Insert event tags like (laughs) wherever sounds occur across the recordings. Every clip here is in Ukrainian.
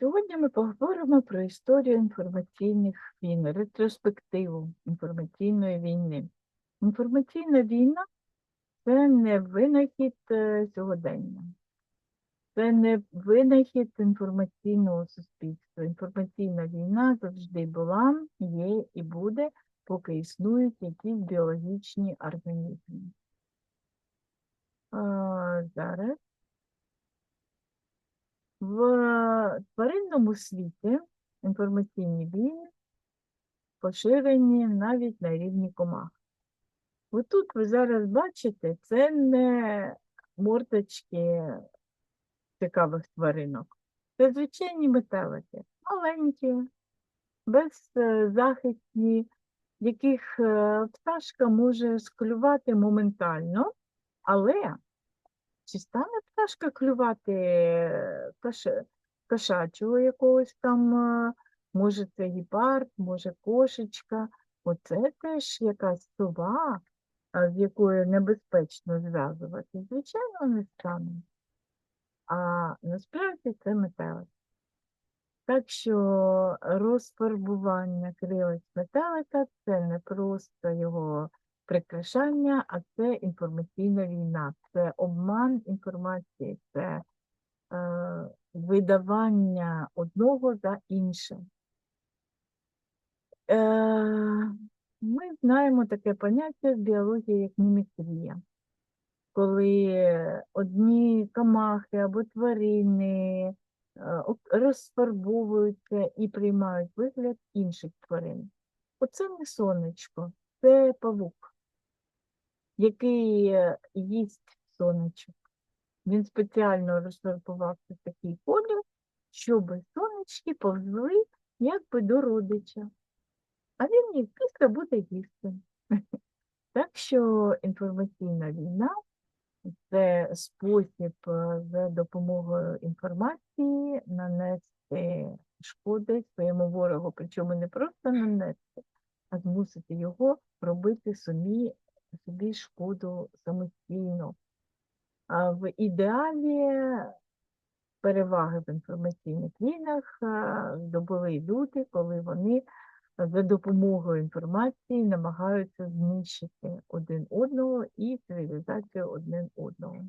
Сьогодні ми поговоримо про історію інформаційних війн, ретроспективу інформаційної війни. Інформаційна війна це не винахід е, сьогодення, це не винахід інформаційного суспільства. Інформаційна війна завжди була, є і буде, поки існують якісь біологічні організми. Зараз. В тваринному світі інформаційні війни поширені навіть на рівні комах. Отут ви зараз бачите, це не мордочки цікавих тваринок. Це звичайні метелики, маленькі, беззахисні, яких е, пташка може склювати моментально, але чи стане пташка клювати е, кошачого якогось там, е, може це гепард, може кошечка. Оце теж якась сова, з якою небезпечно зв'язувати. Звичайно, не стане. А насправді це метелик. Так що розфарбування крилець метелика це не просто його прикрашання, а це інформаційна війна, це обман інформації, це е, видавання одного за інше. Е, ми знаємо таке поняття з біології, як мімікрія, коли одні камахи або тварини е, розфарбовуються і приймають вигляд інших тварин. Оце не сонечко, це павук, який е, їсть сонечок. Він спеціально розфарбувався в такий колір, щоб сонечки повзли якби до родича. А він їх після буде їсти. (laughs) Так що інформаційна війна це спосіб е, за допомогою інформації нанести шкоди своєму ворогу, причому не просто нанести, а змусити його робити собі, собі шкоду самостійно. А в ідеалі переваги в інформаційних війнах здобули люди, коли вони за допомогою інформації намагаються знищити один одного і цивілізацію один одного.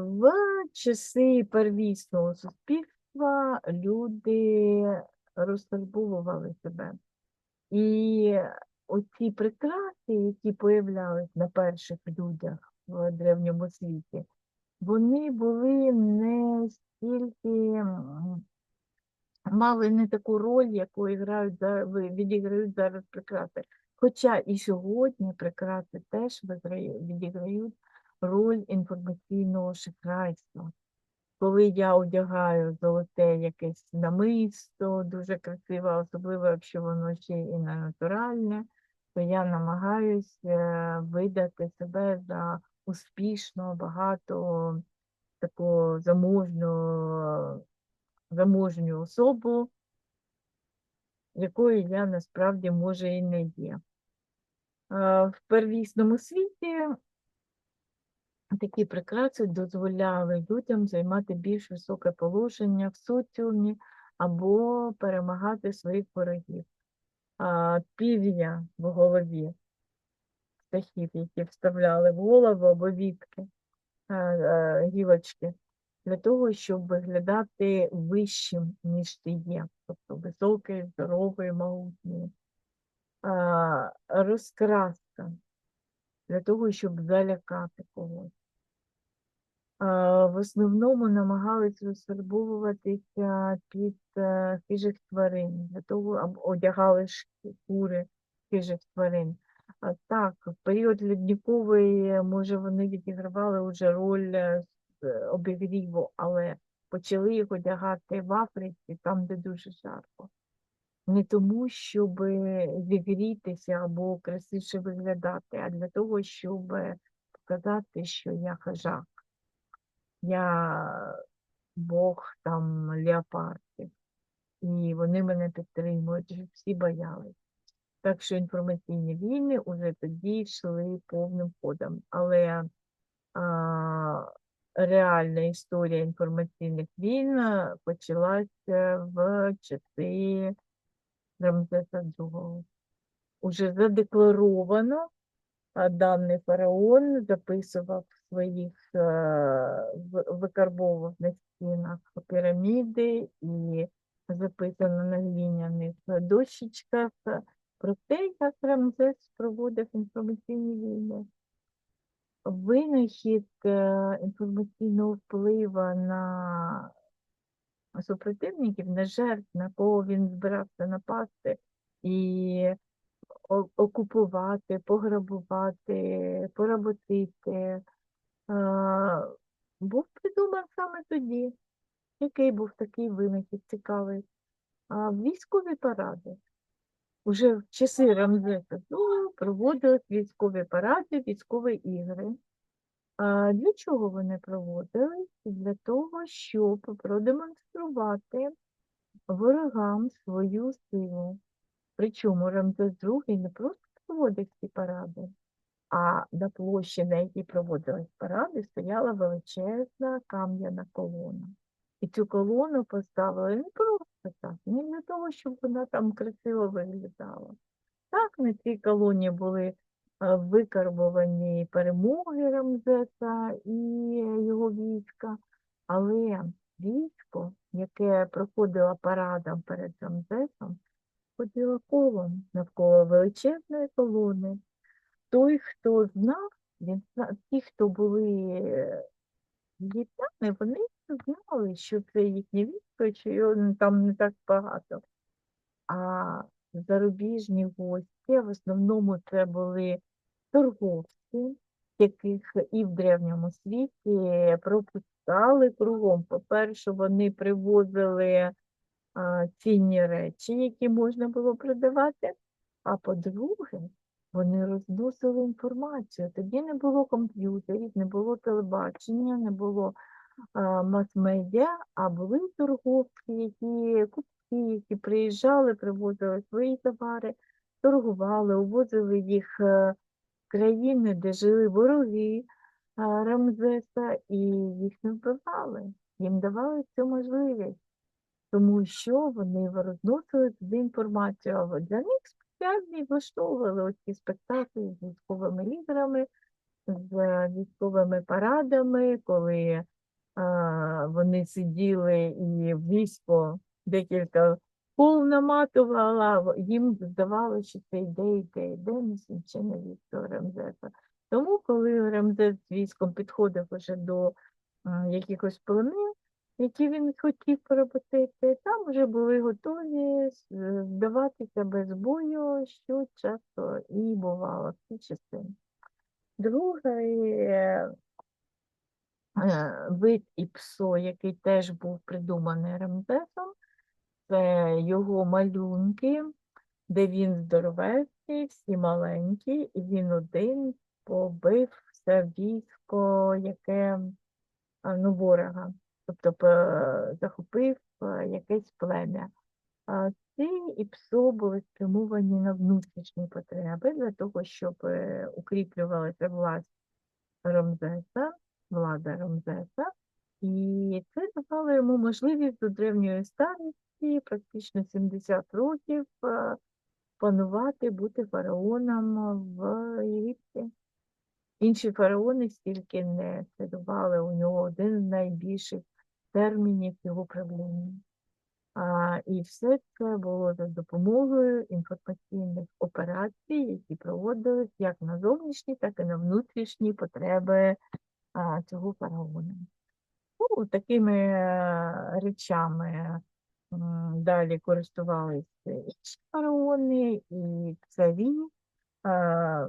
В часи первісного суспільства люди розфарбовували себе. І оці прикраси, які появлялись на перших людях в древньому світі, вони були не стільки мали не таку роль, яку грають відіграють зараз прикраси. Хоча і сьогодні прикраси теж відіграють роль інформаційного шахрайства. Коли я одягаю золоте якесь намисто, дуже красиве, особливо якщо воно ще і не натуральне, то я намагаюся видати себе за успішно, багато таку заможну, заможню особу, якою я насправді може і не є. Е, В первісному світі такі прикраси дозволяли людям займати більш високе положення в соціумі або перемагати своїх ворогів. Пів'я в голові птахів, які вставляли в голову або вітки, гілочки, для того, щоб виглядати вищим, ніж ти є, тобто високий, здоровий, могутній. Розкраска для того, щоб залякати когось. В основному намагались розфарбовуватися під е, хижих тварин, для того одягали шкури хижих тварин. Так, в період ледниковий, може, вони відігравали вже роль е, е, обігріву, але почали їх одягати в Африці, там, де дуже жарко. Не тому, щоб зігрітися або красивіше виглядати, а для того, щоб показати, що я хижак. Я Бог там леопардів. І вони мене підтримують, всі боялись. Так що інформаційні війни вже тоді йшли повним ходом. Але а, реальна історія інформаційних війн е, почалася в часи Рамзеса II. Уже задекларовано, а даний фараон записував своїх е, в- викарбовуваних стінах піраміди і записано на глиняних дощечках про те, як Рамзес проводив інформаційні війни. Винахід е, інформаційного впливу на супротивників, на жертв, на кого він збирався напасти і окупувати, пограбувати, поработити, е, був придуман саме тоді. Який був такий винахід цікавий? А, Військові паради. Уже в часи Рамзеса II проводились військові паради, військові ігри. А для чого вони проводились? Для того, щоб продемонструвати ворогам свою силу. Причому Рамзес II не просто проводив ці паради, а на площі, на якій проводились паради, стояла величезна кам'яна колона. І цю колону поставили не просто так, не для того, щоб вона там красиво виглядала. Так, на цій колоні були е, викарбовані перемоги Рамзеса і його війська, але військо, яке проходило парадом перед Рамзесом, ходило колом навколо величезної колони. Той, хто знав, він зна- ті, хто були е, єгиптяни, вони знали, що це їхнє військо, що його там не так багато. А зарубіжні гості, в основному це були торговці, яких і в древньому світі пропускали кругом. По-перше, вони привозили а, цінні речі, які можна було продавати. А по-друге, вони розносили інформацію. Тоді не було комп'ютерів, не було телебачення, не було а, мас-медіа, а були торговці, які купці, які приїжджали, привозили свої товари, торгували, увозили їх е, в країни, де жили вороги а, Рамзеса, і їх не вбивали. Їм давали цю можливість тому що вони розносили туди інформацію. А для них спеціально і влаштовували оці спектаклі з військовими лідерами, з військовими парадами, коли а, вони сиділи і військо декілька кол наматувало, їм здавалося, що це йде, йде, йде нескінчене військо Рамзеса. Тому, коли Рамзес з військом підходив уже до якихось племен, які він хотів поработити, там вже були готові е, здаватися без бою, що часто і бувало в ці часи. Другий е, е, вид іпсо, який теж був придуманий Рамзесом, це його малюнки, де він здоровецький, всі маленькі, і він один побив все військо, яке ну, ворога, тобто захопив е, якесь плем'я. Ці ІПСО були спрямовані на внутрішні потреби для того, щоб е, укріплювалася власть Рамзеса, влада Рамзеса, і це давало йому можливість до древньої старості, практично 70 років, е, панувати, бути фараоном в Єгипті. Інші фараони стільки не царювали, у нього один з найбільших термінів його правління. А, і все це було за допомогою інформаційних операцій, які проводились як на зовнішні, так і на внутрішні потреби а, цього фараона. Ну, такими е, речами далі користувалися інші фараони і царі е,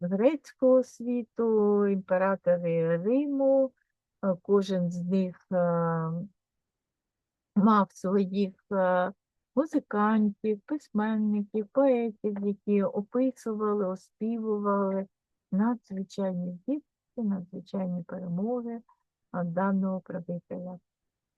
грецького світу, імператори Риму. Е, Кожен з них е, мав своїх е, музикантів, письменників, поетів, які описували, оспівували надзвичайні здібності, надзвичайні перемоги даного правителя.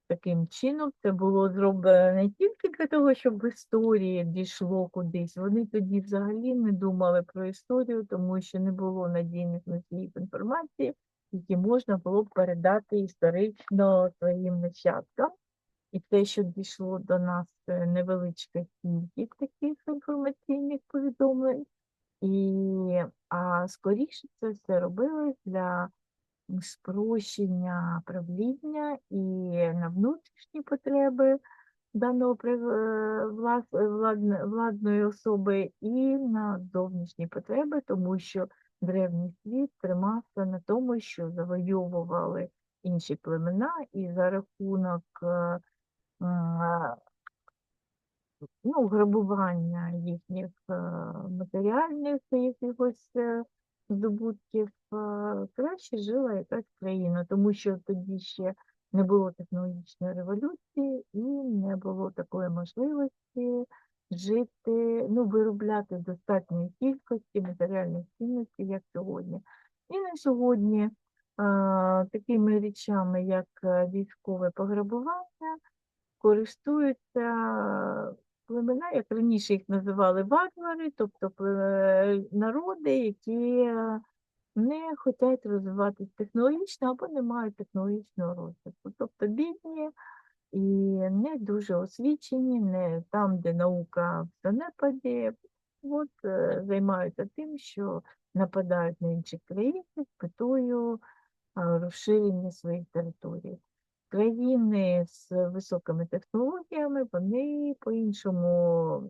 Таким чином, це було зроблено не тільки для того, щоб в історії дійшло кудись. Вони тоді взагалі не думали про історію, тому що не було надійних носіїв інформації. Які можна було б передати історично своїм нащадкам. І те, що дійшло до нас це невеличка кількість таких інформаційних повідомлень, і, а скоріше це все робилось для спрощення правління і на внутрішні потреби даного е, е, владне- владної особи і на зовнішні потреби, тому що древній світ тримався на тому, що завойовували інші племена, і за рахунок е, ну, грабування їхніх е, матеріальних якихось е, здобутків, краще жила якась країна, тому що тоді ще не було технологічної революції і не було такої можливості жити, ну, виробляти достатньої кількості матеріальних цінностей, як сьогодні. І на сьогодні е, такими речами, як е, військове пограбування, користуються племена, як раніше їх називали варвари, тобто пле- народи, які е, не хочуть розвиватися технологічно або не мають технологічного розвитку. Тобто бідні і не дуже освічені, не там, де наука в занепаді, от е, займаються тим, що нападають на інші країни з метою розширення своїх територій. Країни з високими технологіями, вони по-іншому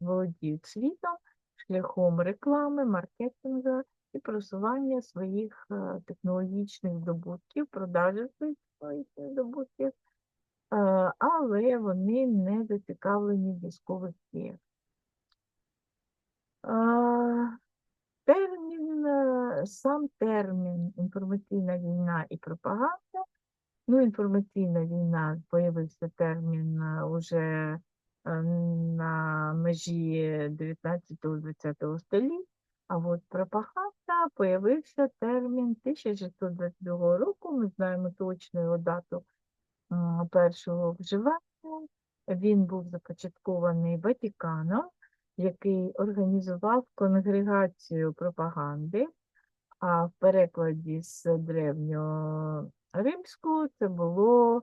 володіють світом шляхом реклами, маркетингу і просування своїх е, технологічних здобутків, продажі своїх е, але вони не зацікавлені в військових діях. Е, Термін, е, сам термін інформаційна війна і пропаганда. Ну, інформаційна війна, появився термін е, уже е, на межі 19-20 століття, а от пропаганда появився термін 1622 року. Ми знаємо точну його дату першого вживання. Він був започаткований Ватиканом, який організував конгрегацію пропаганди, а в перекладі з древньоримського це було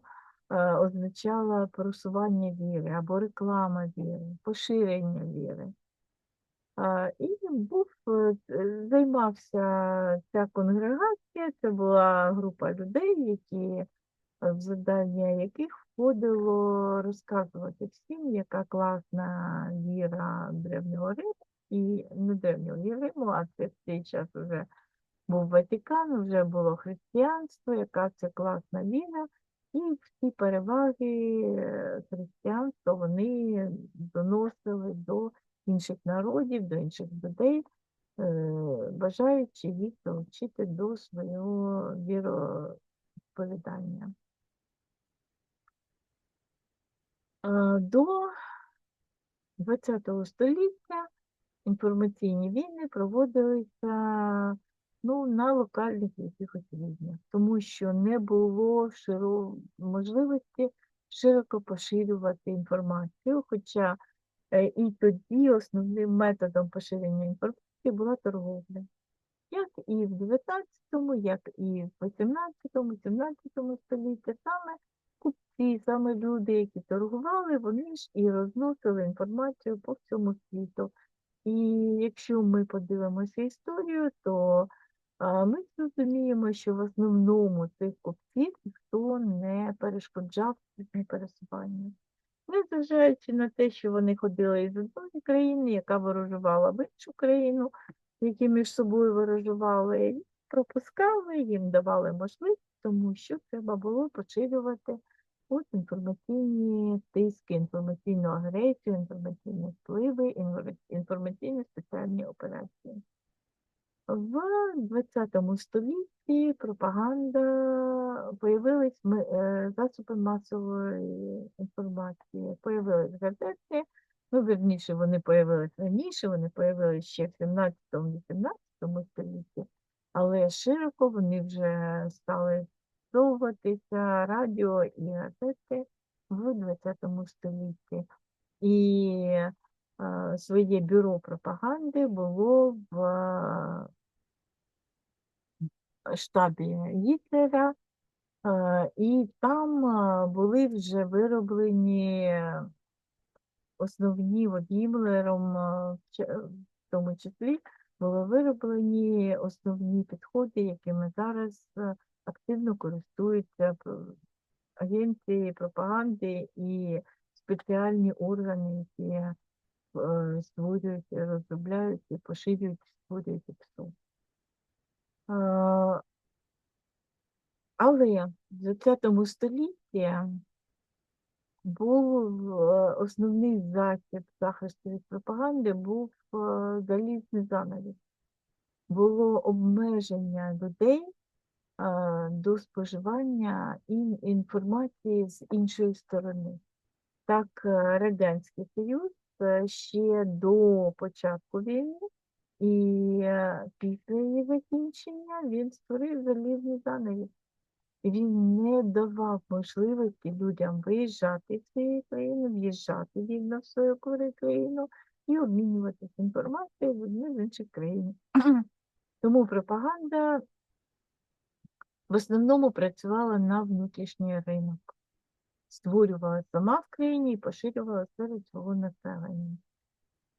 е, означало просування віри або реклама віри, поширення віри. І був, е, займався ця конгрегація, це була група людей, які, в завдання яких входило розказувати всім, яка класна віра древнього Риму, і не древнього Риму, а це в цей час вже був Ватикан, вже було християнство, яка це класна віра, і всі переваги е, християнства вони доносили до інших народів, до інших людей, е, бажаючи їх долучити до свого віросповідання. Е, До ХХ століття інформаційні війни проводилися ну, на локальних якихось рівнях, тому що не було широ... можливості широко поширювати інформацію, хоча е, і тоді основним методом поширення інформації була торговля. Як і в 19-му, як і в 18-му, 17 столітті саме купці, саме люди, які торгували, вони ж і розносили інформацію по всьому світу. І якщо ми подивимося історію, то ми зрозуміємо, що в основному цих купців ніхто не перешкоджав їхнє пересування. Незважаючи на те, що вони ходили із одної країни, яка ворожувала в іншу країну, які між собою ворожували, пропускали, їм давали можливість, тому що треба було поширювати от інформаційні тиски, інформаційну агресію, інформаційні впливи, інформаційні спеціальні операції. В ХХ столітті пропаганда появились е, засоби масової інформації, появились газети, ну, вірніше, вони появились раніше, вони появились ще в 17-18 столітті, але широко вони вже стали застосовуватися радіо і газети в ХХ столітті. І е, своє бюро пропаганди було в штабі Гітлера, е, і там е, були вже вироблені основні от Гімлером, е, в тому числі, були вироблені основні підходи, якими зараз е, активно користуються агенції пропаганди і спеціальні органи, які е, створюють, розробляють і поширюють, створюють ПСО. Е, Але в ХХ столітті був е, основний засіб захисту від пропаганди був е, залізний занавіс. Було обмеження людей до споживання інформації з іншої сторони. Так, е, Радянський Союз е, ще до початку війни і е, після її закінчення він створив залізний занавіс. Він не давав можливості людям виїжджати з цієї країни, в'їжджати вільно в свою країну і обмінюватися інформацією з однією з інших країн. (clears throat) Тому пропаганда в основному працювала на внутрішній ринок, створювала сама в країні і поширювала серед свого населення.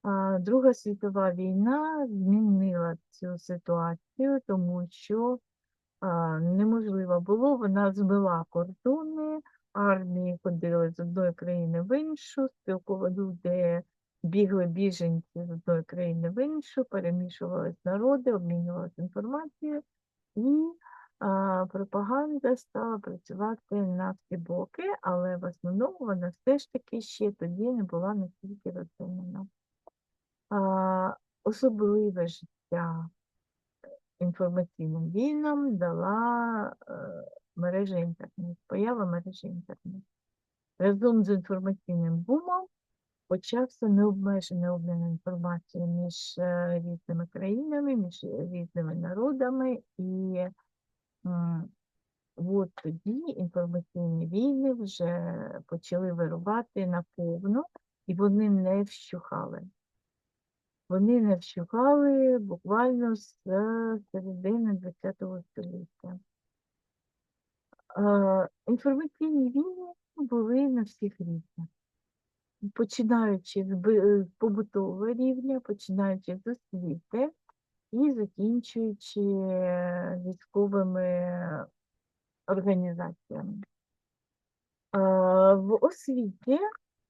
А Друга світова війна змінила цю ситуацію, тому що а, неможливо було, вона змила кордони, армії ходили з одної країни в іншу, спілкова люди бігли біженці з одної країни в іншу, перемішувались народи, обмінювалися інформацією, і пропаганда стала працювати на всі боки, але в основному вона все ж таки ще тоді не була настільки розвинена. Особливе життя інформаційним війнам дала е, мережа інтернет, поява мережі інтернет. Разом з інформаційним бумом почався необмежений обмін інформацією між е, різними країнами, між різними народами, і от тоді інформаційні війни вже почали вирубати наповну, і вони не вщухали. Вони не вщухали буквально з середини ХХ століття. Е, Інформаційні війни були на всіх рівнях, починаючи з побутового рівня, починаючи з освіти і закінчуючи е, військовими організаціями. Е, В освіті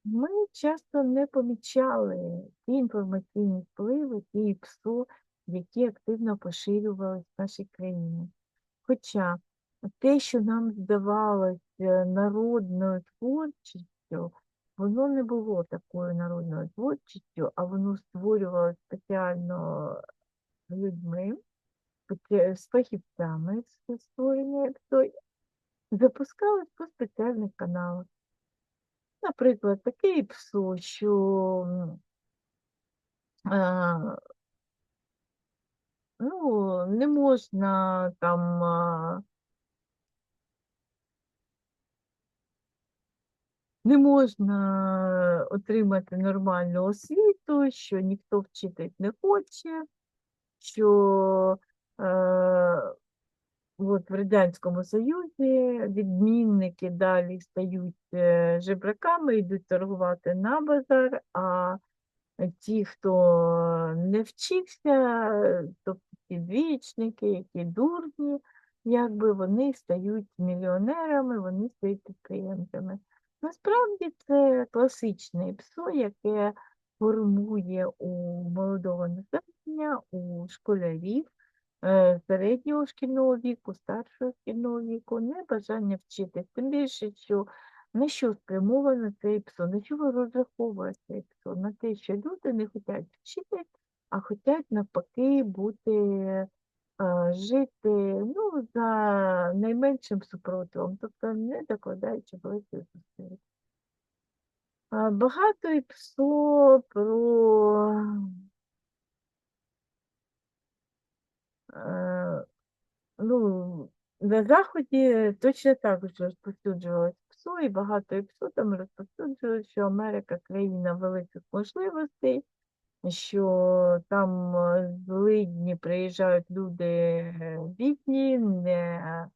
ми часто не помічали ті інформаційні впливи, ті ПСО, які активно поширювалися в нашій країні. Хоча те, що нам здавалося народною творчістю, воно не було такою народною творчістю, а воно створювалося спеціально людьми, з фахівцями створення ПСО, запускалось по спеціальних каналах. Наприклад, таке ПСО, що а, ну, не можна там а, не можна отримати нормальну освіту, що ніхто вчитись не хоче, що е, от в Радянському Союзі відмінники далі стають е, жебраками, йдуть торгувати на базар, а ті, хто не вчився, тобто ті двічники, які дурні, якби вони стають мільйонерами, вони стають підприємцями. Насправді це класичне ПСО, яке формує у молодого населення, у школярів е, середнього шкільного віку, старшого шкільного віку, небажання вчитись. Тим більше, що на що спрямовано цей ПСО, на що розраховує цей ПСО? На те, що люди не хочуть вчитись, а хочуть навпаки бути, е, жити ну, за найменшим супротивом, тобто не докладаючи великих зусиль. Багато і ПСО про е, ну, на Заході точно так же розповсюджувалось ПСО, і багато і ПСО там розповсюджувалось, що Америка країна великих можливостей, що там е, злидні приїжджають люди е, бідні, не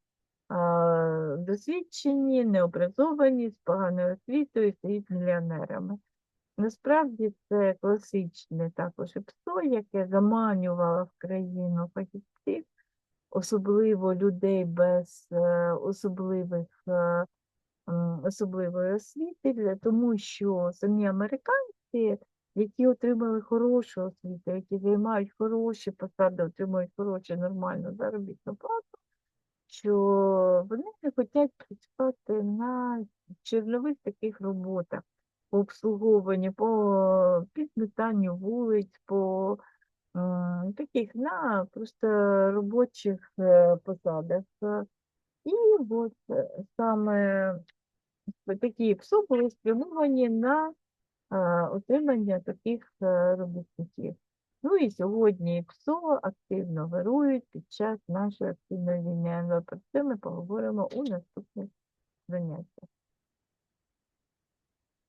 досвідчені, необразовані, з поганою освітою, і стають мільйонерами. Насправді це класичне також ПСО, яке заманювало в країну фахівців, особливо людей без е, особливих, е, особливої освіти, тому що самі американці, які отримали хорошу освіту, які займають хороші посади, отримують хорошу нормальну заробітну плату, що вони не хочуть працювати на чорнових таких роботах по обслуговуванню, по підметанню вулиць, по м, таких на просто робочих е, посадах. Е, І от е, саме такі ПСО були спрямовані на е, отримання таких е, робітників. Ну і сьогодні ПСО активно вирують під час нашої активної війни. Про це ми поговоримо у наступних заняттях.